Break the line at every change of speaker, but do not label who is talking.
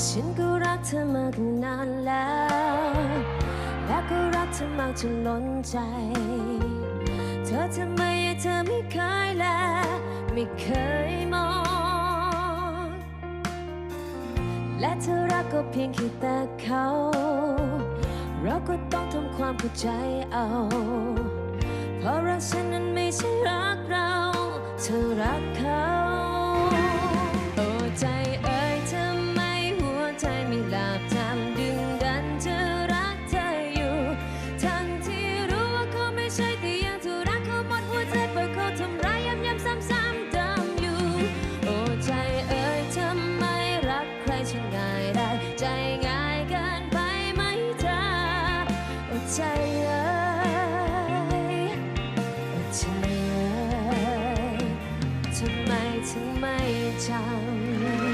ฉันก็รักเธอมาตั้งนานแล้ว และก็รักเธอมากจนล้นใจ เธอทำไมเธอไม่เคยแลไม่เคยมอง และเธอรักก็เพียงแค่แต่เขา เราก็ต้องทำความเข้าใจเอา เพราะรักฉันนั้นไม่ใช่รักเรา เธอรักเขา เขาไม่ใช่แต่ยังถูกรักเขาหมดหัวใจเปิดเขาทำร้ายย้ำย้ำซ้ำซ้ำดำอยู่ โอ้ใจเอ่ยทำไมรักใครช่างง่ายได้ใจง่ายเกินไปไหมเธอโอ้ใจเอ่ยโอ้ใจเอ่ยทำไมถึงไม่จำ